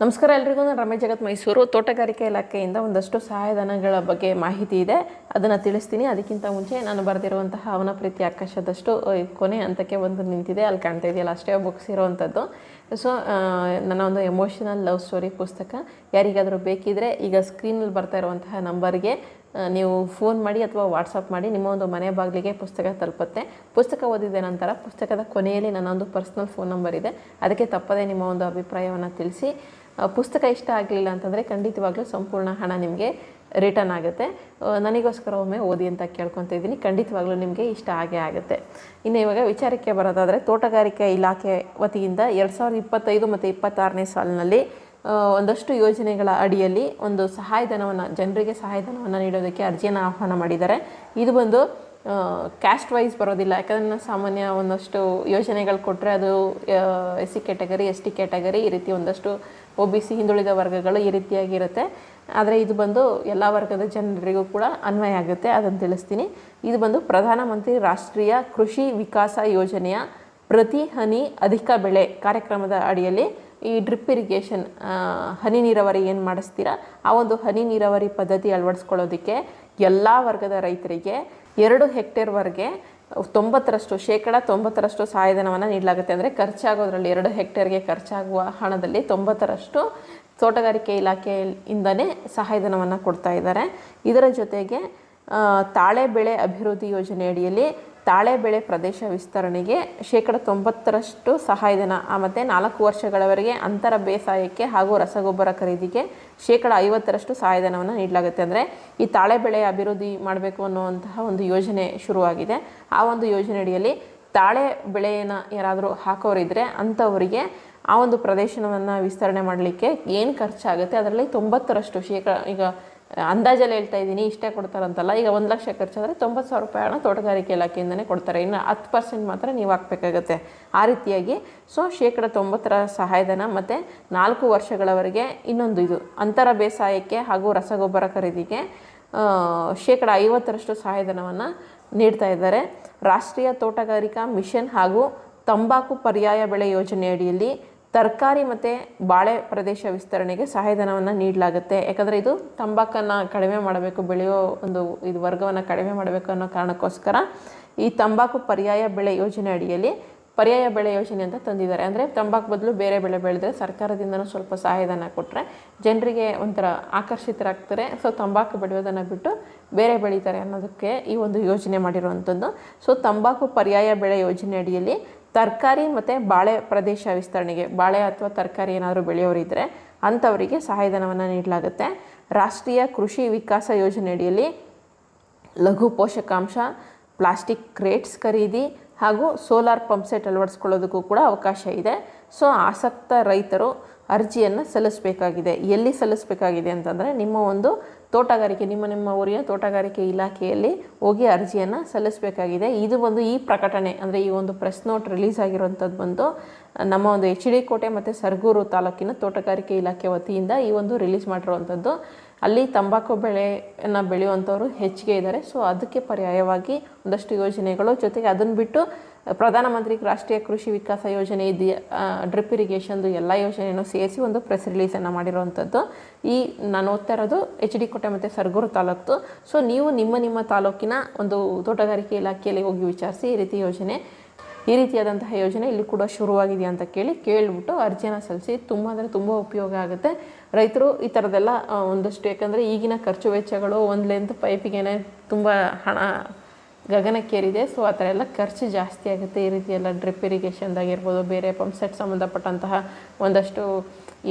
ನಮಸ್ಕಾರ ಎಲ್ರಿಗೂ, ನಾನು ರಮೇಶ್ ಜಗತ್ ಮೈಸೂರು. ತೋಟಗಾರಿಕೆ ಇಲಾಖೆಯಿಂದ ಒಂದಷ್ಟು ಸಹಾಯಧನಗಳ ಬಗ್ಗೆ ಮಾಹಿತಿ ಇದೆ. ಅದನ್ನು ತಿಳಿಸ್ತೀನಿ. ಅದಕ್ಕಿಂತ ಮುಂಚೆ ನಾನು ಬರೆದಿರುವಂತಹ ಅವನ ಪ್ರೀತಿ ಆಕಾಶದಷ್ಟು ಕೊನೆ ಹಂತಕ್ಕೆ ಒಂದು ನಿಂತಿದೆ. ಅಲ್ಲಿ ಕಾಣ್ತಾ ಇದೆಯಲ್ಲ, ಅಷ್ಟೇ ಬುಕ್ಸ್ ಇರುವಂಥದ್ದು ಸೊ ನನ್ನ ಒಂದು ಎಮೋಷನಲ್ ಲವ್ ಸ್ಟೋರಿ ಪುಸ್ತಕ. ಯಾರಿಗಾದರೂ ಬೇಕಿದ್ರೆ ಈಗ ಸ್ಕ್ರೀನಲ್ಲಿ ಬರ್ತಾ ಇರುವಂತಹ ನಂಬರ್ಗೆ ನೀವು ಫೋನ್ ಮಾಡಿ ಅಥವಾ ವಾಟ್ಸಪ್ ಮಾಡಿ, ನಿಮ್ಮ ಒಂದು ಮನೆ ಬಾಗಿಲಿಗೆ ಪುಸ್ತಕ ತಲುಪುತ್ತೆ. ಪುಸ್ತಕ ಓದಿದ ನಂತರ ಪುಸ್ತಕದ ಕೊನೆಯಲ್ಲಿ ನನ್ನ ಒಂದು ಪರ್ಸ್ನಲ್ ಫೋನ್ ನಂಬರ್ ಇದೆ. ಅದಕ್ಕೆ ತಪ್ಪದೇ ನಿಮ್ಮ ಒಂದು ಅಭಿಪ್ರಾಯವನ್ನು ತಿಳಿಸಿ. ಪುಸ್ತಕ ಇಷ್ಟ ಆಗಲಿಲ್ಲ ಅಂತಂದರೆ ಖಂಡಿತವಾಗ್ಲೂ ಸಂಪೂರ್ಣ ಹಣ ನಿಮಗೆ ರಿಟರ್ನ್ ಆಗುತ್ತೆ. ನನಗೋಸ್ಕರ ಒಮ್ಮೆ ಓದಿ ಅಂತ ಕೇಳ್ಕೊತ ಇದ್ದೀನಿ. ಖಂಡಿತವಾಗ್ಲೂ ನಿಮಗೆ ಇಷ್ಟ ಆಗೇ ಆಗುತ್ತೆ. ಇನ್ನು ಇವಾಗ ವಿಚಾರಕ್ಕೆ ಬರೋದಾದರೆ ತೋಟಗಾರಿಕೆ ಇಲಾಖೆ ವತಿಯಿಂದ ಎರಡು ಸಾವಿರದ ಇಪ್ಪತ್ತೈದು ಮತ್ತು ಇಪ್ಪತ್ತಾರನೇ ಸಾಲಿನಲ್ಲಿ ಒಂದಷ್ಟು ಯೋಜನೆಗಳ ಅಡಿಯಲ್ಲಿ ಒಂದು ಸಹಾಯಧನವನ್ನು, ಜನರಿಗೆ ಸಹಾಯಧನವನ್ನು ನೀಡೋದಕ್ಕೆ ಅರ್ಜಿಯನ್ನು ಆಹ್ವಾನ ಮಾಡಿದ್ದಾರೆ. ಇದು ಬಂದು ಕ್ಯಾಸ್ಟ್ ವೈಸ್ ಬರೋದಿಲ್ಲ. ಯಾಕಂದರೆ ಸಾಮಾನ್ಯ ಒಂದಷ್ಟು ಯೋಜನೆಗಳು ಕೊಟ್ಟರೆ ಅದು S C category S T category ಈ ರೀತಿ ಒಂದಷ್ಟು ಒ ಬಿ ಸಿ ಹಿಂದುಳಿದ ವರ್ಗಗಳು ಈ ರೀತಿಯಾಗಿರುತ್ತೆ. ಆದರೆ ಇದು ಬಂದು ಎಲ್ಲ ವರ್ಗದ ಜನರಿಗೂ ಕೂಡ ಅನ್ವಯ ಆಗುತ್ತೆ. ಅದನ್ನು ತಿಳಿಸ್ತೀನಿ. ಇದು ಬಂದು ಪ್ರಧಾನಮಂತ್ರಿ ರಾಷ್ಟ್ರೀಯ ಕೃಷಿ ವಿಕಾಸ ಯೋಜನೆಯ ಪ್ರತಿ ಹನಿ ಅಧಿಕ ಬೆಳೆ ಕಾರ್ಯಕ್ರಮದ ಅಡಿಯಲ್ಲಿ ಈ ಡ್ರಿಪ್ ಇರಿಗೇಷನ್ ಹನಿ ನೀರಾವರಿ ಏನು ಮಾಡಿಸ್ತೀರಾ? ಆ ಒಂದು ಹನಿ ನೀರಾವರಿ ಪದ್ಧತಿ ಅಳವಡಿಸ್ಕೊಳ್ಳೋದಕ್ಕೆ ಎಲ್ಲ ವರ್ಗದ ರೈತರಿಗೆ ಎರಡು ಹೆಕ್ಟೇರ್ವರೆಗೆ ತೊಂಬತ್ತರಷ್ಟು, ಶೇಕಡ ತೊಂಬತ್ತರಷ್ಟು ಸಹಾಯಧನವನ್ನು ನೀಡಲಾಗುತ್ತೆ. ಅಂದರೆ ಖರ್ಚಾಗೋದ್ರಲ್ಲಿ ಎರಡು ಹೆಕ್ಟೇರ್ಗೆ ಖರ್ಚಾಗುವ ಹಣದಲ್ಲಿ ತೊಂಬತ್ತರಷ್ಟು ತೋಟಗಾರಿಕೆ ಇಲಾಖೆಯಿಂದನೇ ಸಹಾಯಧನವನ್ನು ಕೊಡ್ತಾ ಇದ್ದಾರೆ. ಇದರ ಜೊತೆಗೆ ತಾಳೆ ಬೆಳೆ ಅಭಿವೃದ್ಧಿ ಯೋಜನೆ ಅಡಿಯಲ್ಲಿ ತಾಳೆ ಬೆಳೆ ಪ್ರದೇಶ ವಿಸ್ತರಣೆಗೆ ಶೇಕಡ ತೊಂಬತ್ತರಷ್ಟು ಸಹಾಯಧನ ಮತ್ತು ನಾಲ್ಕು ವರ್ಷಗಳವರೆಗೆ ಅಂತರ ಬೇಸಾಯಕ್ಕೆ ಹಾಗೂ ರಸಗೊಬ್ಬರ ಖರೀದಿಗೆ ಶೇಕಡ ಐವತ್ತರಷ್ಟು ಸಹಾಯಧನವನ್ನು ನೀಡಲಾಗುತ್ತೆ. ಅಂದರೆ ಈ ತಾಳೆ ಬೆಳೆ ಅಭಿವೃದ್ಧಿ ಮಾಡಬೇಕು ಅನ್ನುವಂತಹ ಒಂದು ಯೋಜನೆ ಶುರುವಾಗಿದೆ. ಆ ಒಂದು ಯೋಜನೆಯಡಿಯಲ್ಲಿ ತಾಳೆ ಬೆಳೆಯನ್ನು ಯಾರಾದರೂ ಹಾಕೋರಿದ್ರೆ ಅಂಥವರಿಗೆ ಆ ಒಂದು ಪ್ರದೇಶವನ್ನು ವಿಸ್ತರಣೆ ಮಾಡಲಿಕ್ಕೆ ಏನು ಖರ್ಚಾಗುತ್ತೆ? ಅದರಲ್ಲಿ ತೊಂಬತ್ತರಷ್ಟು ಶೇಕಡ ಈಗ ಅಂದಾಜಲ್ಲಿ ಹೇಳ್ತಾ ಇದ್ದೀನಿ, ಇಷ್ಟೇ ಕೊಡ್ತಾರಂತಲ್ಲ. ಈಗ ಒಂದು ಲಕ್ಷ ಖರ್ಚಾದರೆ ತೊಂಬತ್ತು ಸಾವಿರ ರೂಪಾಯಿ ಹಣ ತೋಟಗಾರಿಕೆ ಇಲಾಖೆಯಿಂದನೇ ಕೊಡ್ತಾರೆ. ಇನ್ನು ಹತ್ತು ಪರ್ಸೆಂಟ್ ಮಾತ್ರ ನೀವು ಹಾಕಬೇಕಾಗತ್ತೆ. ಆ ರೀತಿಯಾಗಿ ಸೊ ಶೇಕಡ ತೊಂಬತ್ತರ ಸಹಾಯಧನ ಮತ್ತು ನಾಲ್ಕು ವರ್ಷಗಳವರೆಗೆ ಇನ್ನೊಂದು ಇದು, ಅಂತರ ಬೇಸಾಯಕ್ಕೆ ಹಾಗೂ ರಸಗೊಬ್ಬರ ಖರೀದಿಗೆ ಶೇಕಡ ಐವತ್ತರಷ್ಟು ಸಹಾಯಧನವನ್ನು ನೀಡ್ತಾ ಇದ್ದಾರೆ. ರಾಷ್ಟ್ರೀಯ ತೋಟಗಾರಿಕಾ ಮಿಷನ್ ಹಾಗೂ ತಂಬಾಕು ಪರ್ಯಾಯ ಬೆಳೆ ಯೋಜನೆ ಅಡಿಯಲ್ಲಿ ತರಕಾರಿ ಮತ್ತು ಬಾಳೆ ಪ್ರದೇಶ ವಿಸ್ತರಣೆಗೆ ಸಹಾಯಧನವನ್ನು ನೀಡಲಾಗುತ್ತೆ. ಯಾಕಂದರೆ ಇದು ತಂಬಾಕನ್ನು ಕಡಿಮೆ ಮಾಡಬೇಕು, ಬೆಳೆಯೋ ಒಂದು ಇದು ವರ್ಗವನ್ನು ಕಡಿಮೆ ಮಾಡಬೇಕು ಅನ್ನೋ ಕಾರಣಕ್ಕೋಸ್ಕರ ಈ ತಂಬಾಕು ಪರ್ಯಾಯ ಬೆಳೆ ಯೋಜನೆ ಅಡಿಯಲ್ಲಿ ಪರ್ಯಾಯ ಬೆಳೆ ಯೋಜನೆ ಅಂತ ತಂದಿದ್ದಾರೆ. ಅಂದರೆ ತಂಬಾಕು ಬದಲು ಬೇರೆ ಬೆಳೆ ಬೆಳೆದ್ರೆ ಸರ್ಕಾರದಿಂದನೂ ಸ್ವಲ್ಪ ಸಹಾಯಧನ ಕೊಟ್ಟರೆ ಜನರಿಗೆ ಒಂಥರ ಆಕರ್ಷಿತರಾಗ್ತಾರೆ. ಸೊ ತಂಬಾಕು ಬೆಳೆಯೋದನ್ನು ಬಿಟ್ಟು ಬೇರೆ ಬೆಳೀತಾರೆ ಅನ್ನೋದಕ್ಕೆ ಈ ಒಂದು ಯೋಜನೆ ಮಾಡಿರುವಂಥದ್ದು. ಸೊ ತಂಬಾಕು ಪರ್ಯಾಯ ಬೆಳೆ ಯೋಜನೆ ಅಡಿಯಲ್ಲಿ ತರಕಾರಿ ಮತ್ತು ಬಾಳೆ ಪ್ರದೇಶ ವಿಸ್ತರಣೆಗೆ, ಬಾಳೆ ಅಥವಾ ತರಕಾರಿ ಏನಾದರೂ ಬೆಳೆಯೋರಿದ್ದರೆ ಅಂಥವರಿಗೆ ಸಹಾಯಧನವನ್ನು ನೀಡಲಾಗುತ್ತೆ. ರಾಷ್ಟ್ರೀಯ ಕೃಷಿ ವಿಕಾಸ ಯೋಜನೆಯಡಿಯಲ್ಲಿ ಲಘು ಪೋಷಕಾಂಶ, ಪ್ಲಾಸ್ಟಿಕ್ ಕ್ರೇಟ್ಸ್ ಖರೀದಿ ಹಾಗೂ ಸೋಲಾರ್ ಪಂಪ್ ಸೆಟ್ ಅಳವಡಿಸ್ಕೊಳ್ಳೋದಕ್ಕೂ ಕೂಡ ಅವಕಾಶ ಇದೆ. ಸೊ ಆಸಕ್ತ ರೈತರು ಅರ್ಜಿಯನ್ನು ಸಲ್ಲಿಸಬೇಕಾಗಿದೆ. ಎಲ್ಲಿ ಸಲ್ಲಿಸಬೇಕಾಗಿದೆ ಅಂತಂದರೆ ನಿಮ್ಮ ಒಂದು ತೋಟಗಾರಿಕೆ, ನಿಮ್ಮ ನಿಮ್ಮ ಊರಿನ ತೋಟಗಾರಿಕೆ ಇಲಾಖೆಯಲ್ಲಿ ಹೋಗಿ ಅರ್ಜಿಯನ್ನು ಸಲ್ಲಿಸಬೇಕಾಗಿದೆ. ಇದು ಒಂದು ಈ ಪ್ರಕಟಣೆ, ಅಂದರೆ ಈ ಒಂದು ಪ್ರೆಸ್ ನೋಟ್ ರಿಲೀಸ್ ಆಗಿರುವಂಥದ್ದು ಬಂದು ನಮ್ಮ ಒಂದು ಎಚ್ ಡಿ ಕೋಟೆ ಮತ್ತು ಸರ್ಗೂರು ತಾಲೂಕಿನ ತೋಟಗಾರಿಕೆ ಇಲಾಖೆ ವತಿಯಿಂದ ಈ ಒಂದು ರಿಲೀಸ್ ಮಾಡಿರುವಂಥದ್ದು. ಅಲ್ಲಿ ತಂಬಾಕು ಬೆಳೆಯನ್ನು ಬೆಳೆಯುವಂಥವ್ರು ಹೆಚ್ಚಿಗೆ ಇದ್ದಾರೆ. ಸೊ ಅದಕ್ಕೆ ಪರ್ಯಾಯವಾಗಿ ಒಂದಷ್ಟು ಯೋಜನೆಗಳು ಜೊತೆಗೆ ಅದನ್ನು ಬಿಟ್ಟು ಪ್ರಧಾನಮಂತ್ರಿ ರಾಷ್ಟ್ರೀಯ ಕೃಷಿ ವಿಕಾಸ ಯೋಜನೆ ಇದೆಯ? ಡ್ರಿಪ್ ಇರಿಗೇಷನ್ದು ಎಲ್ಲ ಯೋಜನೆಯನ್ನು ಸೇರಿಸಿ ಒಂದು ಪ್ರೆಸ್ ರಿಲೀಸನ್ನು ಮಾಡಿರುವಂಥದ್ದು. ಈ ನಾನು ಓದ್ತಾ ಇರೋದು ಎಚ್ ಡಿ ಕೋಟೆ ಮತ್ತು ಸರ್ಗೂರು ತಾಲೂಕು ಸೊ ನೀವು ನಿಮ್ಮ ನಿಮ್ಮ ತಾಲೂಕಿನ ಒಂದು ತೋಟಗಾರಿಕೆ ಇಲಾಖೆಯಲ್ಲಿ ಹೋಗಿ ವಿಚಾರಿಸಿ ಈ ರೀತಿ ಯೋಜನೆ, ಈ ರೀತಿಯಾದಂತಹ ಯೋಜನೆ ಇಲ್ಲಿ ಕೂಡ ಶುರುವಾಗಿದೆಯಾ ಅಂತ ಕೇಳಿ ಕೇಳಿಬಿಟ್ಟು ಅರ್ಜಿಯನ್ನು ಸಲ್ಲಿಸಿ ತುಂಬ ಅಂದರೆ ತುಂಬ ಉಪಯೋಗ ಆಗುತ್ತೆ. ರೈತರು ಈ ಥರದ್ದೆಲ್ಲ ಒಂದಷ್ಟು ಯಾಕಂದರೆ ಈಗಿನ ಖರ್ಚು ವೆಚ್ಚಗಳು ಒಂದು ಲೆಂತ್ ಪೈಪಿಗೆ ತುಂಬ ಹಣ ಗಗನಕ್ಕೇರಿದೆ. ಸೊ ಆ ಥರ ಎಲ್ಲ ಖರ್ಚು ಜಾಸ್ತಿ ಆಗುತ್ತೆ ಈ ರೀತಿ ಎಲ್ಲ ಡ್ರಿಪ್ ಇರಿಗೇಷನ್ದಾಗಿರ್ಬೋದು ಬೇರೆ ಪಂಪ್ ಸೆಟ್ ಸಂಬಂಧಪಟ್ಟಂತಹ ಒಂದಷ್ಟು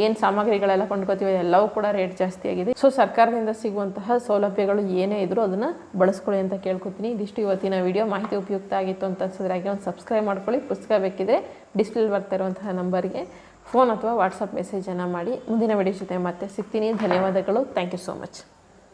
ಏನು ಸಾಮಗ್ರಿಗಳೆಲ್ಲ ಕೊಂಡ್ಕೋತೀವಿ ಎಲ್ಲವೂ ಕೂಡ ರೇಟ್ ಜಾಸ್ತಿ ಆಗಿದೆ. ಸೊ ಸರ್ಕಾರದಿಂದ ಸಿಗುವಂತಹ ಸೌಲಭ್ಯಗಳು ಏನೇ ಇದ್ರೂ ಅದನ್ನು ಬಳಸ್ಕೊಳ್ಳಿ ಅಂತ ಕೇಳ್ಕೊತೀನಿ. ಇದಿಷ್ಟು ಇವತ್ತಿನ ವಿಡಿಯೋ ಮಾಹಿತಿ ಉಪಯುಕ್ತ ಆಗಿತ್ತು ಅಂತ ಅನ್ಸಿದ್ರೆ ಹಾಗೆ ಒಂದು ಸಬ್ಸ್ಕ್ರೈಬ್ ಮಾಡ್ಕೊಳ್ಳಿ. ಪುಸ್ತಕ ಬೇಕಿದ್ರೆ ಡಿಸ್ಪ್ಲೇಲಿ ಬರ್ತಾ ಇರುವಂತಹ ನಂಬರ್ಗೆ ಫೋನ್ ಅಥವಾ ವಾಟ್ಸಪ್ ಮೆಸೇಜನ್ನು ಮಾಡಿ. ಮುಂದಿನ ವಿಡಿಯೋ ಜೊತೆ ಮತ್ತೆ ಸಿಗ್ತೀನಿ. ಧನ್ಯವಾದಗಳು. Thank you so much